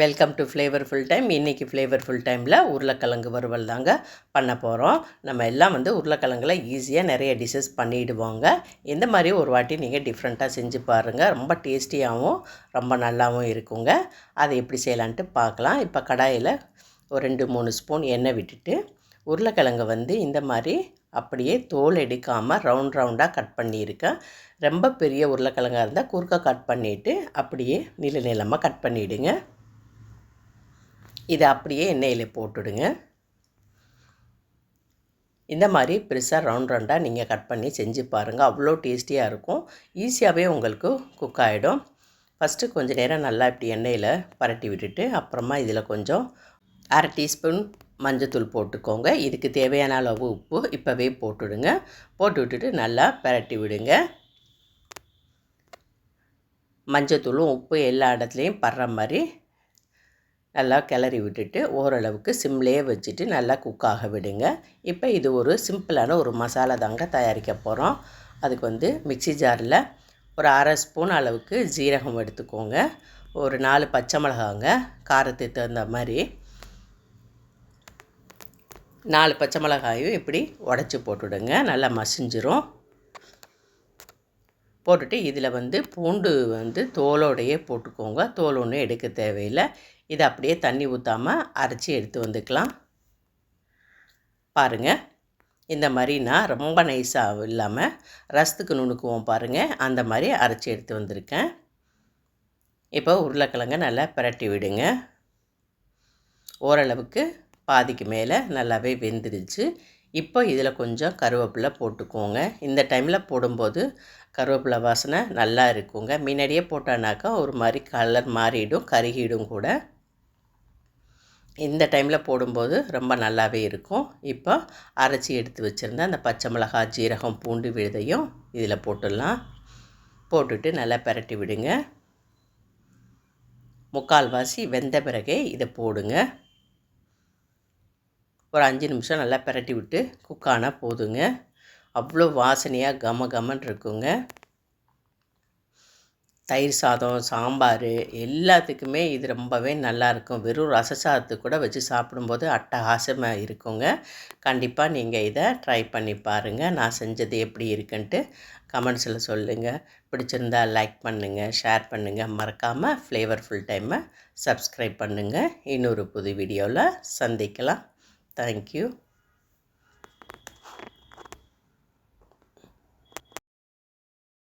Welcome to flavourful time இன்றைக்கி flavourful டைமில் உருளைக்கிழங்கு வறுவல் தாங்க பண்ண போகிறோம் நம்ம எல்லாம் வந்து உருளைக்கிழங்குல ஈஸியாக நிறைய டிஷ்ஷஸ் பண்ணிவிடுவோங்க இந்த மாதிரி ஒரு வாட்டி நீங்கள் டிஃப்ரெண்ட்டாக செஞ்சு பாருங்கள் ரொம்ப டேஸ்டியாகவும் ரொம்ப நல்லாவும் இருக்குங்க. அதை எப்படி செய்யலான்ட்டு பார்க்கலாம். இப்போ கடாயில் ஒரு ரெண்டு மூணு ஸ்பூன் எண்ணெய் விட்டுட்டு உருளைக்கிழங்கு வந்து இந்த மாதிரி அப்படியே தோல் எடுக்காமல் ரவுண்ட் ரவுண்டாக கட் பண்ணியிருக்கேன். ரொம்ப பெரிய உருளைக்கிழங்காக இருந்தால் குறுக்க கட் பண்ணிவிட்டு அப்படியே நீள நீளமாக கட் பண்ணிவிடுங்க இதை அப்படியே எண்ணெயில் போட்டுடுங்க. இந்த மாதிரி பெருசாக ரவுண்ட் ரவுண்டாக நீங்கள் கட் பண்ணி செஞ்சு பாருங்கள் அவ்வளோ டேஸ்டியாக இருக்கும். ஈஸியாகவே உங்களுக்கு குக் ஆகிடும் ஃபஸ்ட்டு கொஞ்சம் நேரம் நல்லா இப்படி எண்ணெயில் பரட்டி விட்டுட்டு அப்புறமா இதில் கொஞ்சம் அரை டீஸ்பூன் மஞ்சத்தூள் போட்டுக்கோங்க. இதுக்கு தேவையான அளவு உப்பு இப்போவே போட்டுடுங்க. போட்டு விட்டுட்டு நல்லா பரட்டி விடுங்க. மஞ்சத்தூளும் உப்பு எல்லா இடத்துலையும் படுற மாதிரி நல்லா கிளறி விட்டுட்டு ஓரளவுக்கு சிம்லேயே வச்சுட்டு நல்லா குக்காக விடுங்க. இப்போ இது ஒரு சிம்பிளான ஒரு மசாலா தாங்க தயாரிக்க போகிறோம் அதுக்கு வந்து மிக்சி ஜாரில் ஒரு அரை ஸ்பூன் அளவுக்கு ஜீரகம் எடுத்துக்கோங்க. ஒரு நாலு பச்சை மிளகாங்க காரத்துக்கு தகுந்த மாதிரி. நாலு பச்சை மிளகாயும் இப்படி உடச்சி போட்டுவிடுங்க நல்லா மசிஞ்சிரும். போட்டுட்டு இதில் வந்து பூண்டு வந்து தோலோடையே போட்டுக்கோங்க. தோல் ஒன்றும் எடுக்க தேவையில்லை. இதை அப்படியே தண்ணி ஊற்றாமல் அரைச்சி எடுத்து வந்துக்கலாம். பாருங்கள் இந்த மாதிரி நான் ரொம்ப நைஸாக இல்லாமல் ரசத்துக்கு நுணுக்குவோம் பாருங்கள் அந்த மாதிரி அரைச்சி எடுத்து வந்திருக்கேன். இப்போ உருளைக்கிழங்கை நல்லா பிரட்டி விடுங்க. ஓரளவுக்கு பாதிக்கு மேலே நல்லாவே வெந்துருச்சு. இப்போ இதில் கொஞ்சம் கருவேப்பிலை போட்டுக்கோங்க. இந்த டைமில் போடும்போது கருவேப்பிலை வாசனை நல்லா இருக்குங்க. முன்னாடியே போட்டானாக்கா ஒரு மாதிரி கலர் மாறிடும் கருகிடும் கூட. இந்த டைமில் போடும்போது ரொம்ப நல்லாவே இருக்கும். இப்போ அரைச்சி எடுத்து வச்சுருந்த அந்த பச்சை மிளகாய் ஜீரகம் பூண்டு விழுதையும் இதில் போட்டுடலாம். போட்டுட்டு நல்லா பரட்டி விடுங்க. முக்கால்வாசி வெந்த பிறகே இதை போடுங்க. ஒரு அஞ்சு நிமிஷம் நல்லா பரட்டி விட்டு குக்கானால் போதுங்க. அவ்வளோ வாசனையாக கம கமன் இருக்குங்க. தயிர் சாதம் சாம்பார் எல்லாத்துக்குமே இது ரொம்பவே நல்லாயிருக்கும் வெறும் ரச சாதத்துக்கு கூட வச்சு சாப்பிடும்போது அட்டகாசமாக இருக்குங்க. கண்டிப்பாக நீங்கள் இதை ட்ரை பண்ணி பாருங்கள் நான் செஞ்சது எப்படி இருக்குன்ட்டு கமெண்ட்ஸில் சொல்லுங்கள் பிடிச்சிருந்தா லைக் பண்ணுங்கள் ஷேர் பண்ணுங்கள் மறக்காமல் ஃப்ளேவர்ஃபுல் டைமை சப்ஸ்கிரைப் பண்ணுங்கள் இன்னொரு புது வீடியோவில் சந்திக்கலாம். தேங்க்யூ.